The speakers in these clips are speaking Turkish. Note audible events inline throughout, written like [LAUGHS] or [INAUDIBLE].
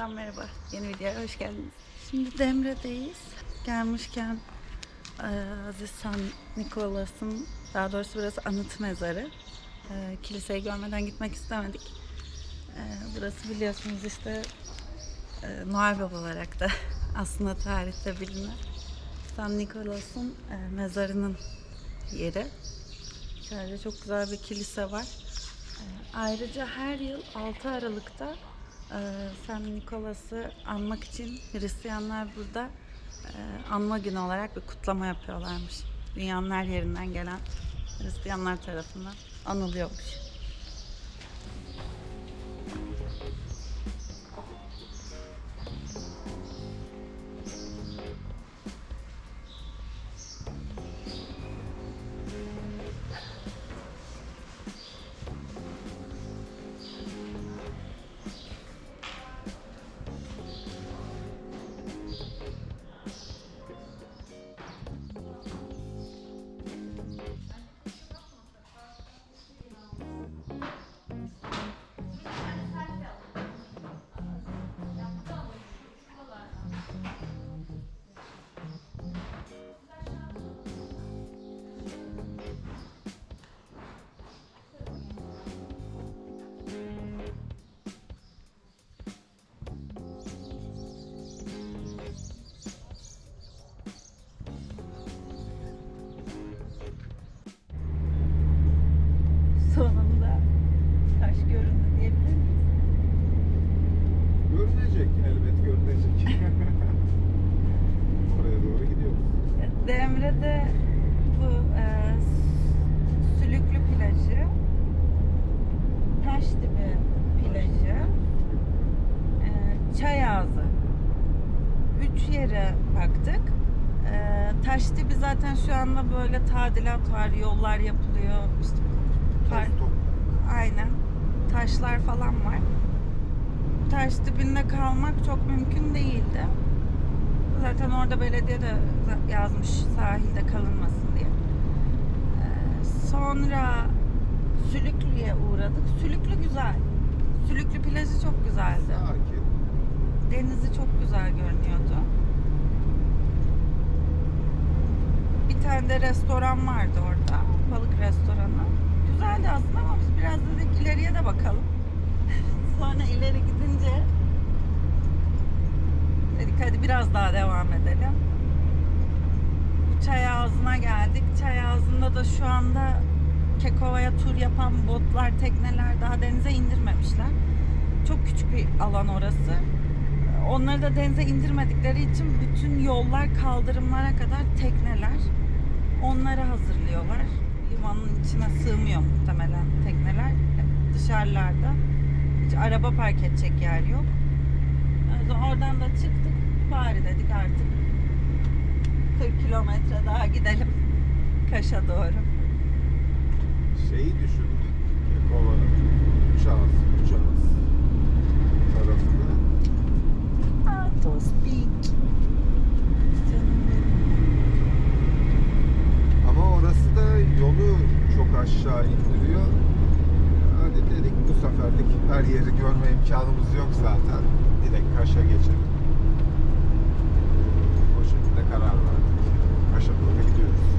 videodan merhaba. Yeni videoya hoş geldiniz. Şimdi Demre'deyiz. Gelmişken eee, Aziz San Nikolas'ın daha doğrusu burası anıt mezarı. Eee, kiliseyi görmeden gitmek istemedik. Eee, burası biliyorsunuz işte Noel Baba olarak da [LAUGHS] aslında tarihte bilinen San Nikolas'ın mezarının yeri. Şöyle çok güzel bir kilise var. Ayrıca her yıl 6 Aralık'ta e, San Nikolas'ı anmak için Hristiyanlar burada e, anma günü olarak bir kutlama yapıyorlarmış. Dünyanın her yerinden gelen Hristiyanlar tarafından anılıyormuş. Çayazı. Üç yere baktık. E, Taşdibi zaten şu anda böyle tadilat var, yollar yapılıyor. İşte par-. Aynen. Taşlar falan var. Taş dibinde kalmak çok mümkün değildi. Zaten orada belediye de yazmış sahilde kalınmasın diye. Ee, sonra Sülüklü'ye uğradık. Sülüklü güzel. Sülüklü plajı çok güzeldi. Sakin. Denizi çok güzel görünüyordu. Bir tane de restoran vardı orada. Balık restoranı. Güzeldi aslında ama biz biraz dedik ileriye de bakalım. [LAUGHS] Sonra ileri gidince dedik hadi biraz daha devam edelim. Bu çay ağzına geldik. Çay ağzında da şu anda Kekova'ya tur yapan botlar, tekneler daha denize indirmemişler. Çok küçük bir alan orası. Onları da denize indirmedikleri için bütün yollar kaldırımlara kadar tekneler. Onları hazırlıyorlar. Limanın içine sığmıyor muhtemelen tekneler. Dışarılarda. Hiç araba park edecek yer yok. Oradan da çıktık. Bari dedik artık 40 kilometre daha gidelim Kaş'a doğru. Şeyi düşündük. Kekova, Uçağız, Uçağız tarafını. Atos Peak. Canım benim. Ama orası da yolu çok aşağı indiriyor. Hadi dedik bu seferlik her yeri görme imkanımız yok zaten. Direkt Kaş'a geçelim. O şekilde karar verdik. Kaş'a doğru gidiyoruz.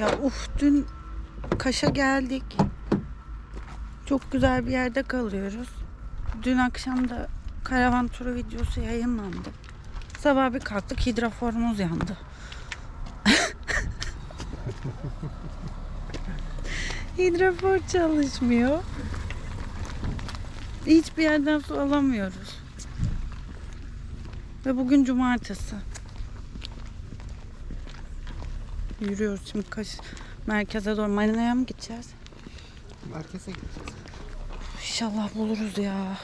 Ya uf dün Kaş'a geldik. Çok güzel bir yerde kalıyoruz. Dün akşam da karavan turu videosu yayınlandı. Sabah bir kalktık hidroforumuz yandı. [LAUGHS] Hidrofor çalışmıyor. Hiçbir yerden su alamıyoruz. Ve bugün cumartesi. Yürüyoruz şimdi kaç merkeze doğru. Marina'ya mı gideceğiz? Merkeze gideceğiz. İnşallah buluruz ya.